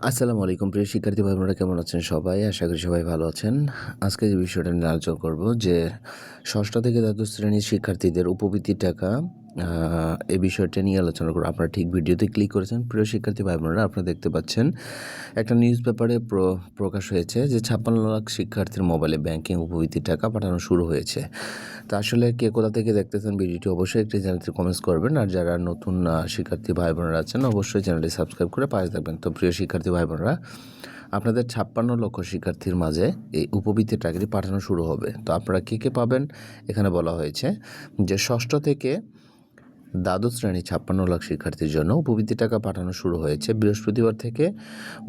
আসসালামু আলাইকুম প্রিয় শিক্ষার্থী ভাই বোনেরা কেমন আছেন সবাই? আশা করি সবাই ভালো আছেন। আজকে যে বিষয়টা নিয়ে আলোচনা করব যে ষষ্ঠ থেকে দ্বাদশ শ্রেণির শিক্ষার্থীদের উপবৃত্তির টাকা এই বিষয়টা নিয়ে আলোচনা করব। আপনারা ঠিক ভিডিওতে ক্লিক করেছেন। প্রিয় শিক্ষার্থী ভাই বোনেরা আপনারা দেখতে পাচ্ছেন, একটা নিউজ পেপারে প্রকাশ হয়েছে যে ছাপ্পান্ন লাখ শিক্ষার্থীর মোবাইলে ব্যাংকিং উপবৃত্তির টাকা পাঠানো শুরু হয়েছে। তা আসলে কে কোথা থেকে দেখতেছেন ভিডিওটি অবশ্যই একটি চ্যানেলটি কমেন্টস করবেন। আর যারা নতুন শিক্ষার্থী ভাই বোনেরা আছেন, অবশ্যই চ্যানেলটি সাবস্ক্রাইব করে পাশে থাকবেন। তো প্রিয় শিক্ষার্থী ভাই বোনেরা আপনাদের ছাপ্পান্ন লক্ষ শিক্ষার্থীর মাঝে এই উপবৃত্তির টাকাটি পাঠানো শুরু হবে। তো আপনারা কে কে পাবেন? এখানে বলা হয়েছে যে ষষ্ঠ থেকে দ্বাদশ শ্রেণি ছাপ্পান্ন লাখ শিক্ষার্থীর জন্য উপবৃত্তি টাকা পাঠানো শুরু হয়েছে। বৃহস্পতিবার থেকে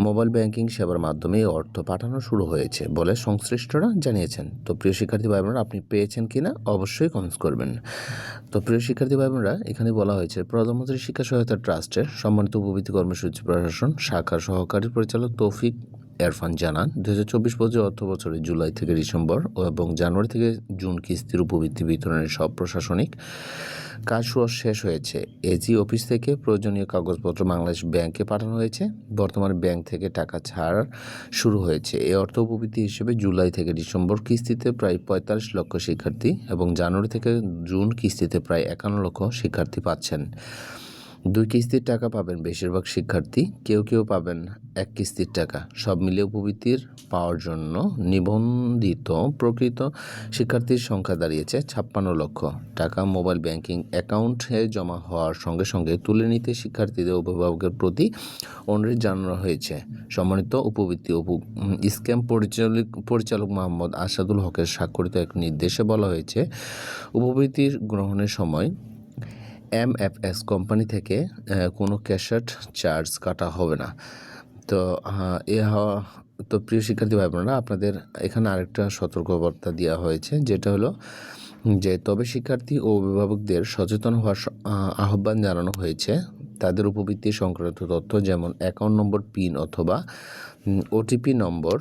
মোবাইল ব্যাংকিং সেবার মাধ্যমে অর্থ পাঠানো শুরু হয়েছে বলে সংশ্লিষ্টরা জানিয়েছেন। তো প্রিয় শিক্ষার্থী ভাই বোনেরা আপনি পেয়েছেন কি না অবশ্যই কমেন্টস করবেন। তো প্রিয় শিক্ষার্থী ভাই বোনেরা এখানে বলা হয়েছে, প্রধানমন্ত্রী শিক্ষা সহায়তা ট্রাস্টের সম্মানিত উপবৃত্তি কর্মসূচি প্রশাসন, শাখার সহকারী পরিচালক তৌফিক এরফান জানান দু হাজার চব্বিশ অর্থ বছরে জুলাই থেকে ডিসেম্বর এবং জানুয়ারি থেকে জুন কিস্তির উপবৃত্তি বিতরণের সব প্রশাসনিক কাজ শেষ হয়েছে। এজি অফিস থেকে প্রয়োজনীয় কাগজপত্র বাংলাদেশ ব্যাংকে পাঠানো হয়েছে। বর্তমানে ব্যাংক থেকে টাকা ছাড় শুরু হয়েছে। এই অর্থ উপবৃত্তি হিসেবে জুলাই থেকে ডিসেম্বর কিস্তিতে প্রায় পঁয়তাল্লিশ লক্ষ শিক্ষার্থী এবং জানুয়ারি থেকে জুন কিস্তিতে প্রায় একান্ন লক্ষ শিক্ষার্থী পাচ্ছেন। দুই কিস্তির টাকা পাবেন বেশিরভাগ শিক্ষার্থী, কেউ কেউ পাবেন এক কিস্তির টাকা। সব মিলিয়ে উপবৃত্তির পাওয়ার জন্য নিবন্ধিত প্রকৃত শিক্ষার্থীর সংখ্যা দাঁড়িয়েছে ছাপ্পান্ন লক্ষ। টাকা মোবাইল ব্যাংকিং অ্যাকাউন্টে জমা হওয়ার সঙ্গে সঙ্গে তুলে নিতে শিক্ষার্থীদের অভিভাবকের প্রতি অনুরোধ জানানো হয়েছে। সম্মানিত উপবৃত্তি উপ স্ক্যাম পরিচালক পরিচালক মোহাম্মদ আসাদুল হকের স্বাক্ষরিত এক নির্দেশে বলা হয়েছে, উপবৃত্তির গ্রহণের সময় এমএফএস কোম্পানি থেকে কোনো ক্যাশার্ট চার্জ কাটা হবে না। তো এ হওয়া তো প্রিয় শিক্ষার্থী ভাই বোনেরা আপনাদের এখানে আরেকটা সতর্কবার্তা দেওয়া হয়েছে, যেটা হলো যে, তবে শিক্ষার্থী ও অভিভাবকদের সচেতন হওয়ার আহ্বান জানানো হয়েছে। তাদের উপবৃত্তি সংক্রান্ত তথ্য যেমন অ্যাকাউন্ট নম্বর পিন অথবা ওটিপি নম্বর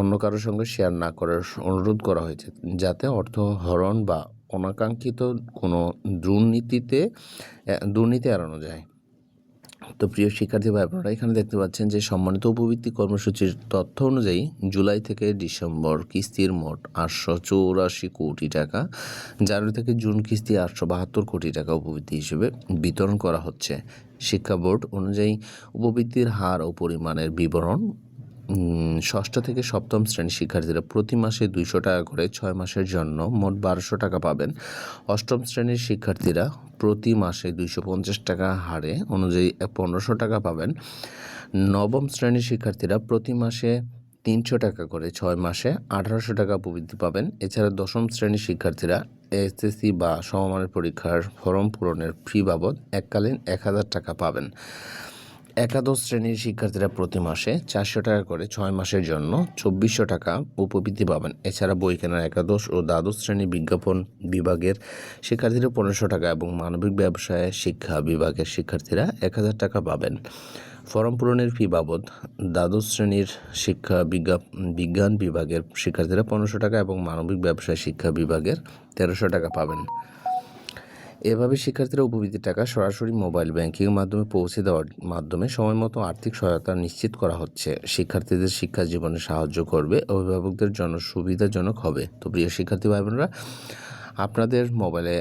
অন্য কারোর সঙ্গে শেয়ার না করার অনুরোধ করা হয়েছে, যাতে অর্থ হরণ বা অনাকাঙ্ক্ষিত কোনো দুর্নীতিতে দুর্নীতি এড়ানো যায়। তো প্রিয় শিক্ষার্থী ভাই, আপনারা এখানে দেখতে পাচ্ছেন যে সম্মানিত উপবৃত্তি কর্মসূচির তথ্য অনুযায়ী জুলাই থেকে ডিসেম্বর কিস্তির মোট আটশো চৌরাশি কোটি টাকা, জানুয়ারি থেকে জুন কিস্তি আটশো বাহাত্তর কোটি টাকা উপবৃত্তি হিসেবে বিতরণ করা হচ্ছে। শিক্ষা বোর্ড অনুযায়ী উপবৃত্তির হার ও পরিমাণের বিবরণ ষষ্ঠ থেকে সপ্তম শ্রেণির শিক্ষার্থীরা প্রতি মাসে দুইশো টাকা করে ছয় মাসের জন্য মোট বারোশো টাকা পাবেন। অষ্টম শ্রেণির শিক্ষার্থীরা প্রতি মাসে দুইশো পঞ্চাশ টাকা হারে অনুযায়ী পনেরোশো টাকা পাবেন। নবম শ্রেণির শিক্ষার্থীরা প্রতি মাসে তিনশো টাকা করে ছয় মাসে আঠারোশো টাকা উপবৃত্তি পাবেন। এছাড়া দশম শ্রেণির শিক্ষার্থীরা এসএসসি বা সমমানের পরীক্ষার ফর্ম পূরণের ফি বাবদ এককালীন এক হাজার টাকা পাবেন। একাদশ শ্রেণির শিক্ষার্থীরা প্রতি মাসে চারশো টাকা করে ছয় মাসের জন্য চব্বিশশো টাকা উপবৃত্তি পাবেন। এছাড়া বই কেনার একাদশ ও দ্বাদশ শ্রেণির বিজ্ঞাপন বিভাগের শিক্ষার্থীরা পনেরোশো টাকা এবং মানবিক ব্যবসায় শিক্ষা বিভাগের শিক্ষার্থীরা এক হাজার টাকা পাবেন। ফরম পূরণের ফি বাবদ দ্বাদশ শ্রেণির শিক্ষা বিজ্ঞা, বিজ্ঞান বিভাগের শিক্ষার্থীরা পনেরোশো টাকা এবং মানবিক ব্যবসায় শিক্ষা বিভাগের তেরোশো টাকা পাবেন। এভাবে শিক্ষার্থীরা উপবৃত্তির টাকা সরাসরি মোবাইল ব্যাংকিংয়ের মাধ্যমে পৌঁছে দেওয়ার মাধ্যমে সময়মতো আর্থিক সহায়তা নিশ্চিত করা হচ্ছে। শিক্ষার্থীদের শিক্ষা জীবনে সাহায্য করবে, অভিভাবকদের জন্য সুবিধাজনক হবে। তো প্রিয় শিক্ষার্থী ভাই বোনেরা আপনাদের মোবাইলে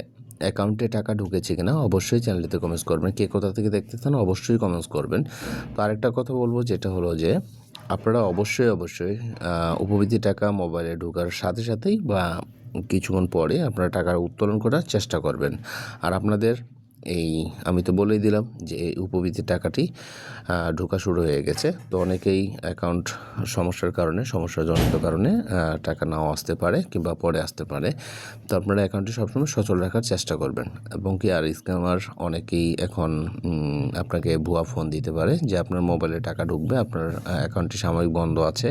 অ্যাকাউন্টে টাকা ঢুকেছে কিনা অবশ্যই চ্যানেলটিতে কমেন্টস করবেন। কে কোথা থেকে দেখতে চান অবশ্যই কমেন্টস করবেন। তো আরেকটা কথা বলব, যেটা হলো যে আপনারা অবশ্যই অবশ্যই উপবৃদ্ধি টাকা মোবাইলে ঢোকার সাথে সাথেই বা কিছুক্ষণ পরে আপনারা টাকার উত্তোলন করার চেষ্টা করবেন। আর আপনাদের এই, আমি তো বলেই দিলাম যে এই উপবৃত্তির টাকাটি ঢোকা শুরু হয়ে গেছে। তো অনেকেই অ্যাকাউন্ট সমস্যার কারণে, সমস্যাজনিত কারণে টাকা নাও আসতে পারে কিংবা পরে আসতে পারে। তো আপনারা অ্যাকাউন্টটি সবসময় সচল রাখার চেষ্টা করবেন। এবং কি আর স্ক্যামার অনেকেই এখন আপনাকে ভুয়া ফোন দিতে পারে যে আপনার মোবাইলে টাকা ঢুকবে, আপনার অ্যাকাউন্টটি সাময়িক বন্ধ আছে।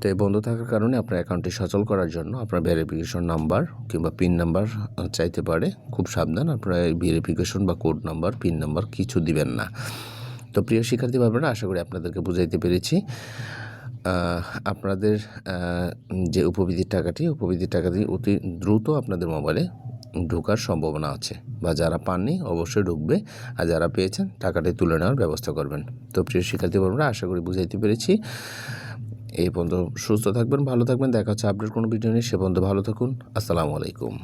তো এই বন্ধ থাকার কারণে আপনার অ্যাকাউন্টটি সচল করার জন্য আপনার ভেরিফিকেশন নাম্বার কিংবা পিন নাম্বার চাইতে পারে। খুব সাবধান, আপনারা ভেরিফিকেশন বা কোড নাম্বার পিন নাম্বার কিছু দিবেন না। তো প্রিয় শিক্ষার্থী ভাবনা আশা করি আপনাদেরকে বুঝাইতে পেরেছি। আপনাদের যে উপবৃত্তির টাকাটি উপবৃত্তির টাকাটি অতি দ্রুত আপনাদের মোবাইলে ঢোকার সম্ভাবনা আছে বা যারা পাননি অবশ্যই ঢুকবে আর যারা পেয়েছেন টাকাটি তুলে নেওয়ার ব্যবস্থা করবেন। তো প্রিয় শিক্ষার্থী বন্ধুরা আশা করি বুঝাইতে পেরেছি। এই পর্যন্ত সুস্থ থাকবেন, ভালো থাকবেন, দেখা হচ্ছে আপডেট কোনো ভিডিও নেই সে পর্যন্ত ভালো থাকুন, আসসালামু আলাইকুম।